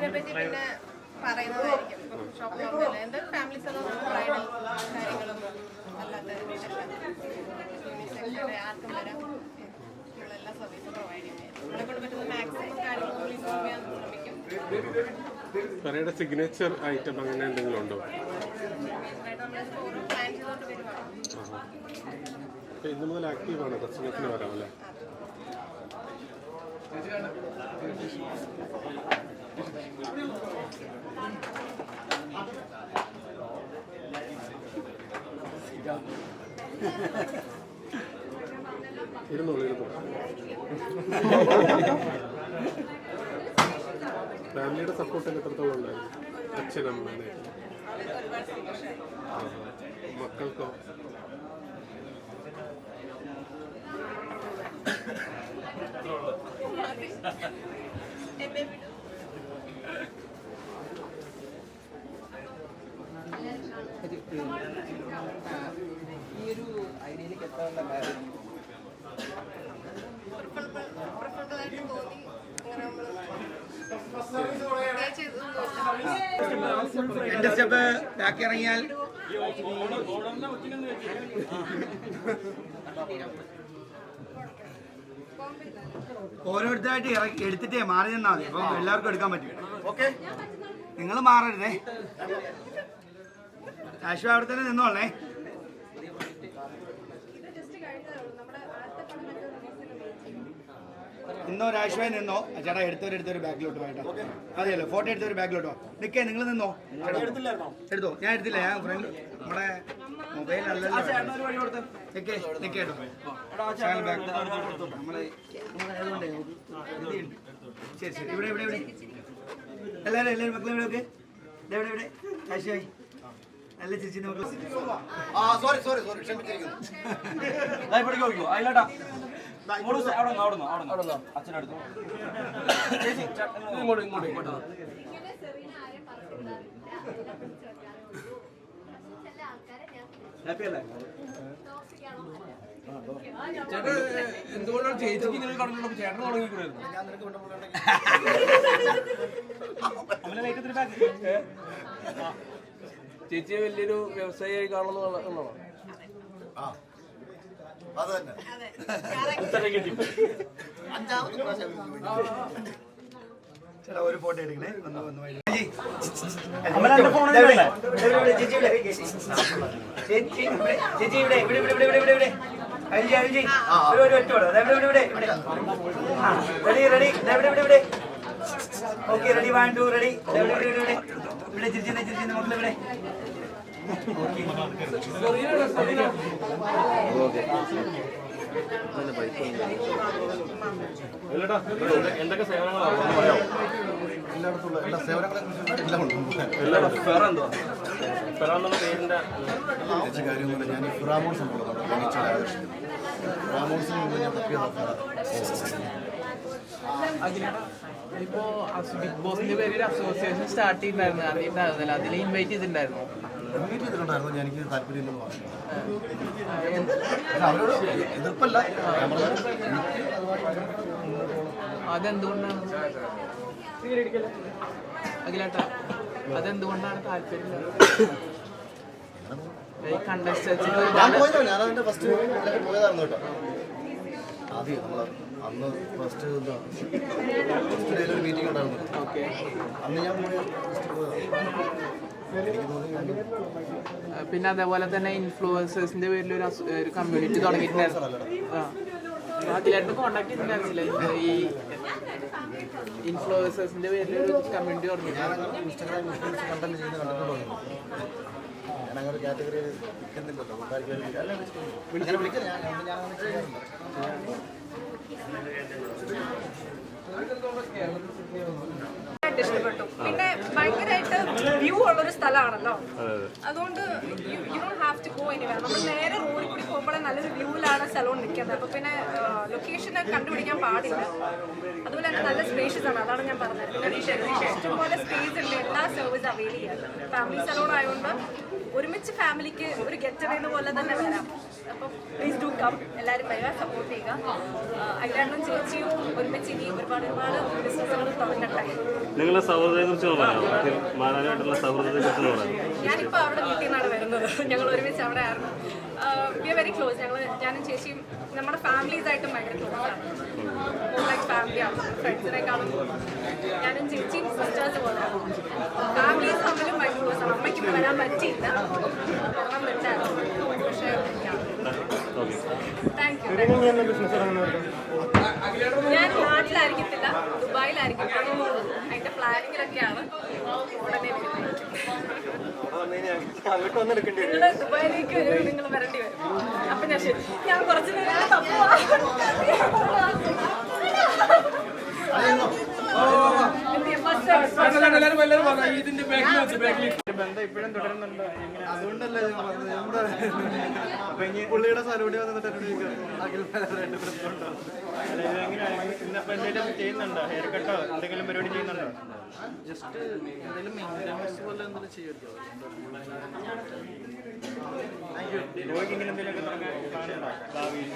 സർവീസിനെ പറ്റി പിന്നെ പറയുന്നതായിരിക്കും. ഷോപ്പ് നോക്കില്ല എന്ത് ഫാമിലി സലൂൺ ബ്രൈഡൽ കാര്യങ്ങളും അല്ലാത്ത യൂണിസെക്ഷൻ ആർക്കും വരാം. നമ്മളെല്ലാ സർവീസും പ്രൊവൈഡ് ചെയ്യുന്നത് നമ്മളെ കൊണ്ട് പറ്റുന്ന മാക്സിമം കാര്യങ്ങൾ ഇമ്പ്രൂവ് ചെയ്യാൻ ശ്രമിക്കും. കറിയുടെ സിഗ്നേച്ചർ ഐറ്റം അങ്ങനെ എന്തെങ്കിലും ഉണ്ടോ? ഇന്ന് മുതൽ ആക്റ്റീവാണ് കസ്റ്റമേഴ്സിന് വരാം അല്ലേ? ഫാമിലിയുടെ സപ്പോർട്ട് എത്രത്തോളം ഉണ്ടായിരുന്നു? അച്ഛനമ്മ ഒരുപാട് സന്തോഷമായി മക്കൾക്കോ? എന്നെ വിടും. ഈ ഒരു ഐഡിയയിലേക്ക് എത്താനുള്ള ഇതൊന്നുമില്ല എന്റെ സ്റ്റെപ്പ് ബാക്കി ഇറങ്ങിയാൽ ഓരോരുത്തരായിട്ട് ഇറക്കി എടുത്തിട്ടേ മാറി നിന്നാൽ മതി. അപ്പം എല്ലാവർക്കും എടുക്കാൻ പറ്റും. ഓക്കെ. നിങ്ങൾ മാറരുതേ. ആശു അവിടെ തന്നെ നിന്നോളേ നിന്നോ ഒരാഴ്ചയായി നിന്നോ? ചേട്ടാ എടുത്തവർ എടുത്തൊരു ബാക്കിലോട്ട് പോയിട്ടോ അതെയല്ലോ ഫോട്ടോ എടുത്തൊരു ബാക്കിലോട്ടോ. നിൽക്കേ നിങ്ങൾ നിന്നോ. എടുത്തോ. ഞാൻ എടുത്തില്ല ഞാൻ ഫ്രണ്ട് നമ്മുടെ മൊബൈൽ അല്ലല്ലോ. നിൽക്കേ നിൽക്കേട്ടോ നമ്മളെ നമ്മളെ അതുകൊണ്ടേ ഉണ്ട്. ശരി ശരി. ഇവിടെ ഇവിടെ ഇവിടെ. എല്ലാവരും എല്ലാവരും മക്കളും ഇവിടെ ഒക്കെ? ഇവിടെ ഇവിടെ. ആശയായി നല്ല ചേച്ചി നമുക്ക് ആ സോറി സോറി സോറി ക്ഷമിച്ചിരിക്കുന്നു. ഇവിടേക്ക് നോക്കിയോ അതിലോട്ടാ അച്ഛനടുത്ത് ചേച്ചി ഇങ്ങോട്ട് ഇങ്ങോട്ട് ഇങ്ങോട്ട്. ഹാപ്പി അല്ലേ ചേട്ടൻ എന്തുകൊണ്ടാണ് ചേച്ചിക്ക് ഇങ്ങനെ കണ്ടിട്ടുള്ളൂ ചേട്ടൻ തുടങ്ങിക്കൂടായിരുന്നു ചേച്ചിയെ വലിയൊരു വ്യവസായിയായി കാണുന്നു എന്നുള്ളതാണ് അത് തന്നെ പ്രാവശ്യം ഒരു ഫോട്ടോ എടുക്കണേ ഒന്ന് ഒന്ന് ചേച്ചി ഇവിടെ ഇവിടെ ഇവിടെ ഇവിടെ ഇവിടെ ഇവിടെ അഞ്ചി അഞ്ചി ഒരു ഒരു ഒറ്റ ഇവിടെ ഇവിടെ ഇവിടെ ഇവിടെ റെഡി റെഡി ഇവിടെ ഇവിടെ ഇവിടെ okay ready one two ready ഇവിടെ ഇവിടെ ഇവിടെ ഇവിടെ ചിരിച്ചിന്റെ ചിരിച്ചിന്റെ മക്കൾ ഇവിടെ എന്തൊക്കെ സേവനങ്ങളാണ് പറയാമോ? എല്ലായിടത്തുള്ള എല്ലാ സേവനങ്ങളെ കുറിച്ചും എല്ലാം ഉണ്ട് ഫെറ എന്തുവാ ഫെറ എന്നുള്ള പേരിന്റെ പ്രത്യേകിച്ച് കാര്യമൊന്നുമില്ല ഞാൻ ഈ നിന്ന് ഞാൻ തപ്പിയതാണ് ഇപ്പോ ബിഗ് ബോസിന്റെ പേരിൽ അസോസിയേഷൻ സ്റ്റാർട്ട് ചെയ്തിട്ടുണ്ടായിരുന്നു. അറിയിട്ടുണ്ടായിരുന്നില്ല അതിൽ ഇൻവൈറ്റ് ചെയ്തിട്ടുണ്ടായിരുന്നു. മീറ്റ് ചെയ്തിട്ടുണ്ടായിരുന്നു. എനിക്ക് താല്പര്യമില്ലെന്ന് പറഞ്ഞു. അവരോട് എതിർപ്പല്ല. അതെന്തുകൊണ്ടാണ്? അഖിലേട്ടാ അതെന്തുകൊണ്ടാണ് താല്പര്യം ഞാൻ അതിന്റെ ഫസ്റ്റ് പോയതായിരുന്നു കേട്ടോ. ആദ്യം നമ്മൾ അന്ന് ഫസ്റ്റ് ഫസ്റ്റ് ഡേയിൽ ഒരു മീറ്റിംഗ് ഉണ്ടായിരുന്നു. അന്ന് ഞാൻ പോയ പിന്നെ അതേപോലെ തന്നെ ഇൻഫ്ലുവൻസേഴ്സിന്റെ പേരിൽ ഒരു ഒരു കമ്മ്യൂണിറ്റി തുടങ്ങിയിട്ടുണ്ടായിരുന്നു. ആ. അഖിലേട്ടന് കോണ്ടാക്ട് ചെയ്തിട്ടുണ്ടായിരുന്നില്ല? ഈ ഇൻഫ്ലുവൻസേഴ്സിന്റെ പേരിൽ ഒരു കമ്മ്യൂണിറ്റി തുടങ്ങിയിട്ടുണ്ട് ഞാൻ ഇൻസ്റ്റാഗ്രാം ഇൻഫ്ലുവൻസ് കണ്ടന്റ് ചെയ്യുന്ന കണ്ടിട്ടുണ്ടോ ഞാൻ അങ്ങനെ ഒരു കാറ്റഗറി നിൽക്കുന്നില്ലല്ലോ അങ്ങനെ ഞാൻ ഞാൻ കേരളത്തിൽ ഭയങ്കരമായിട്ട് ഇഷ്ടപ്പെട്ടു. പിന്നെ ഭയങ്കരമായിട്ട് വ്യൂ ഉള്ളൊരു സ്ഥലമാണല്ലോ. അതുകൊണ്ട് you don't have to go anyway നമ്മൾ നേരെ റോഡിൽ കൂടി പോകുമ്പോഴേ നല്ലൊരു വ്യൂവിലാണ് സലൂൺ നിൽക്കുന്നത്. അപ്പോൾ പിന്നെ ലൊക്കേഷൻ കണ്ടുപിടിക്കാൻ പാടില്ല. അതുപോലെ തന്നെ നല്ല സ്പേഷ്യസ് ആണ്. അതാണ് ഞാൻ പറഞ്ഞത്. ഇഷ്ടംപോലെ സ്പേസ് ഉണ്ട്. എല്ലാ സർവീസ് അവൈൽ ചെയ്യാം. ഫാമിലി സലൂൺ ആയതുകൊണ്ട് ഒരുമിച്ച് ഫാമിലിക്ക് ഒരു ഗെറ്റ് അവേ പോലെ തന്നെ വരാം. അപ്പം പ്ലീസ് ഡു കം എല്ലാവരും വരിക സപ്പോർട്ട് ചെയ്യുക. അഖിലാണ്ടും ചേച്ചിയും ഒരുമിച്ച് ഇനി ഒരുപാട് ഒരുപാട് ബിസിനസ്സുകൾ തുടങ്ങട്ടെ. നിങ്ങളെ സൗഹൃദത്തെ കുറിച്ച് മാനാനായിട്ടുള്ള സൗഹൃദത്തെ കുറിച്ച് ഞാനിപ്പോ അവിടെ വീട്ടിൽ നിന്നാണ് വരുന്നത്. ഞങ്ങൾ ഒരുമിച്ച് അവിടെ ആയിരുന്നു. വി ആർ വെരി ക്ലോസ് ഞങ്ങൾ ഞാനും ചേച്ചിയും നമ്മുടെ ഫാമിലീസ് ആയിട്ടും ഭയങ്കര ക്ലോസ് ആണ്. ലൈക്ക് ഫാമിലിയാണ് ഫ്രണ്ട്സിനെക്കാളും ഞാനും ചേച്ചിയും സിസ്റ്റേഴ്സ് പോലെയാണ് ഫാമിലീസ് തമ്മിലും ഭയങ്കര ക്ലോസ് ആണ്. അമ്മയ്ക്ക് വരാൻ പറ്റിയില്ല. വരണം പറ്റാറുണ്ട് പക്ഷേ ഞാൻ നാട്ടിലായിരിക്കത്തില്ല ദുബായിലായിരിക്കും അതിന്റെ പ്ലാനിങ്ങിലൊക്കെയാണ് ഉടനെ നിങ്ങൾ ദുബായിലേക്ക് വരും നിങ്ങൾ വരേണ്ടി വരും അപ്പൊ ഞാൻ ഞാൻ കുറച്ച് നേരം തപ്പുവാ. First time, first time. ബന്ധം ഇപ്പോഴും തുടരുന്നുണ്ടോ. അതുകൊണ്ടല്ല ഇനി പുള്ളിയുടെ സലൂടി വന്നിട്ട് എന്തെങ്കിലും ചെയ്യുന്നുണ്ടോ? ഹെയർ കട്ടോ എന്തെങ്കിലും പരിപാടി ചെയ്യുന്നുണ്ടോ? ജസ്റ്റ് എന്തെങ്കിലും പോലെ എന്തെങ്കിലും ചെയ്യുമല്ലോ. എന്തെങ്കിലുമൊക്കെ ഭാവിയിൽ?